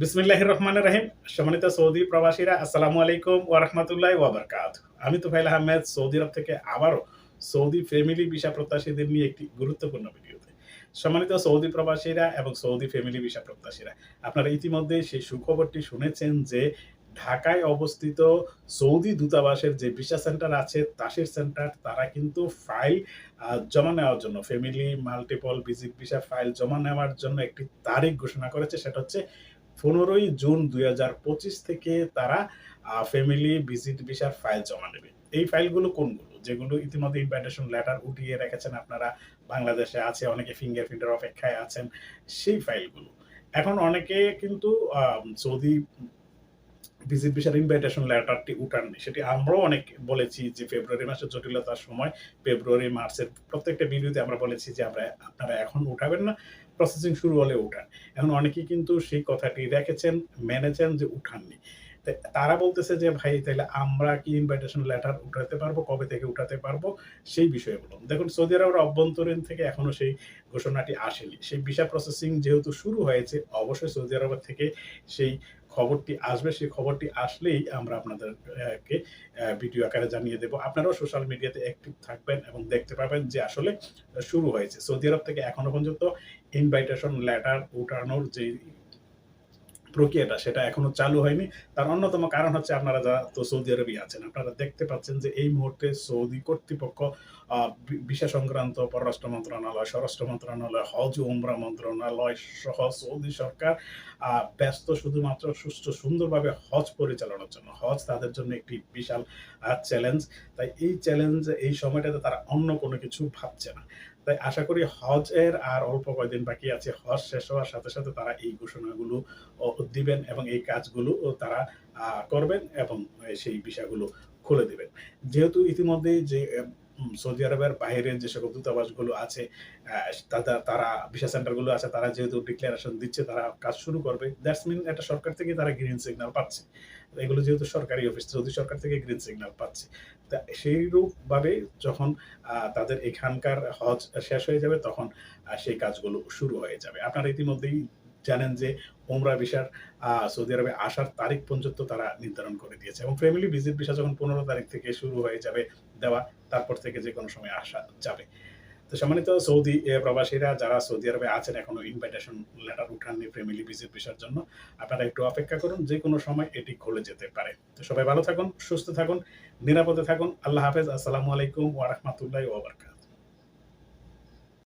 বিসমিল্লাহ রহমান রাহিম। সম্মানিত সৌদি প্রবাসীরা, আসসালামু আলাইকুম ওয়া রাহমাতুল্লাহি ওয়া বারাকাতুহু। আমি তুফাইল আহমেদ, সৌদি আরব থেকে আবারও সৌদি ফ্যামিলি ভিসা প্রত্যাশীদের নিয়ে একটি গুরুত্বপূর্ণ ভিডিওতে। সম্মানিত সৌদি প্রবাসীরা এবং সৌদি ফ্যামিলি ভিসা প্রত্যাশীরা, আপনারা ইতিমধ্যে সেই সুখবরটি শুনেছেন যে ঢাকায় অবস্থিত সৌদি দূতাবাসের যে ভিসা সেন্টার আছে, তাসির সেন্টার, তারা কিন্তু ফাইল জমা নেওয়ার জন্য, family, multiple visit visa file জমা নেওয়ার জন্য একটি তারিখ ঘোষণা করেছে। সেটা হচ্ছে পনেরোই জুন দুই হাজার পঁচিশ থেকে তারা ফ্যামিলি ভিজিট ভিসার ফাইল জমা নেবে। এই ফাইলগুলো কোনগুলো? যেগুলো ইতিমধ্যে ইনভাইটেশন লেটার উঠিয়ে রেখেছেন আপনারা, বাংলাদেশে আছে, অনেকে ফিঙ্গারপ্রিন্টের অপেক্ষায় আছেন, সেই ফাইলগুলো এখন অনেকে কিন্তু সৌদি ভিজিট ভিসার ইনভাইটেশন লেটারটি উঠাননি। সেটি আমরাও অনেক বলেছি যে ফেব্রুয়ারি মাসের জটিলতার সময় ফেব্রুয়ারি মার্চের প্রত্যেকটা ভিডিওতে আমরা বলেছি যে আমরা, আপনারা এখন উঠাবেন না প্রসেসিং শুরু হলে উঠান। এখন অনেকেই কিন্তু সেই কথাটি রেখেছেন, মেনেছেন যে উঠাননি। তারা বলতেছে যে, ভাই তাহলে আমরা কি ইনভাইটেশন লেটার উঠাতে পারব? কবে থেকে উঠাতে পারব? সেই বিষয়ে বলুন। দেখুন, সৌদি আরবের অভ্যন্তরীণ থেকে এখনও সেই ঘোষণাটি আসেনি। সেই ভিসা প্রসেসিং যেহেতু শুরু হয়েছে, অবশ্যই সৌদি আরবের থেকে সেই খবরটি আসবে। সেই খবরটি আসলেই আমরা আপনাদেরকে ভিডিও আকারে জানিয়ে দেব। আপনারাও সোশ্যাল মিডিয়াতে অ্যাক্টিভ থাকবেন এবং দেখতে পাবেন যে, আসলে শুরু হয়েছে। সৌদি আরব থেকে এখনও পর্যন্ত ইনভাইটেশন লেটার উঠানোর যে প্রক্রিয়াটা সেটা এখনও চালু হয়নি। তার অন্যতম কারণ হচ্ছে আপনারা যারা তো সৌদি আরবই আছেন আপনারা দেখতে পাচ্ছেন যে এই মুহূর্তে সৌদি কর্তৃপক্ষ আহ, বি- ভিসা সংক্রান্ত পররাষ্ট্র মন্ত্রণালয় স্বরাষ্ট্র মন্ত্রণালয় হজ উমরা মন্ত্রণালয় সহ সৌদি সরকার ব্যস্ত শুধুমাত্র সুস্থ সুন্দরভাবে হজ পরিচালনার জন্য। হজ তাদের জন্য একটি বিশাল চ্যালেঞ্জ তাই এই চ্যালেঞ্জ এই সময়টাতে তারা অন্য কোনো কিছু ভাবছে না। তাই আশা করি হজ এর আর অল্প কয়দিন বাকি আছে, হজ শেষ হওয়ার সাথে সাথে তারা এই ঘোষণাগুলো দিবেন এবং এই কাজগুলো তারা করবেন এবং সেই বিষয়গুলো খুলে দিবেন। যেহেতু ইতিমধ্যে যে সৌদি আরবের বাইরে যে সকল দূতাবাসগুলো আছে তারা ভিসা সেন্টারগুলো আছে, তারা যেহেতু ডিক্লারেশন দিচ্ছে, তারা কাজ শুরু করবে। দ্যাটস মিন একটা সরকার থেকে তারা গ্রিন সিগন্যাল পাচ্ছে। এগুলো যেহেতু সরকারি অফিস সৌদি সরকার থেকে গ্রিন সিগন্যাল পাচ্ছে। তা সেই রূপভাবে যখন তাদের এখানকার হজ শেষ হয়ে যাবে, তখন সেই কাজগুলো শুরু হয়ে যাবে। আপনারা ইতিমধ্যেই জানেন যে ওমরা ভিসার সৌদি আরবে আসার তারিখ পর্যন্ত তারা নির্ধারণ করে দিয়েছে এবং ফ্যামিলি ভিজিট ভিসা যখন পনেরো তারিখ থেকে শুরু হয়ে যাবে দেওয়া, তারপর থেকে যে কোনো সময় আসা যাবে। তো সম্মানিত সৌদি প্রবাসীরা যারা সৌদি আরবে আছেন, এখনও ইনভাইটেশন লেটার উঠাননি ফ্যামিলি ভিজিট ভিসার জন্য, আপনারা একটু অপেক্ষা করুন, যে কোনো সময় এটি খুলে যেতে পারে। তো সবাই ভালো থাকুন, সুস্থ থাকুন, নিরাপদে থাকুন, আল্লাহ হাফেজ, আসসালামু আলাইকুম ওয়া রাহমাতুল্লাহি ওয়া বারাকাতুহু।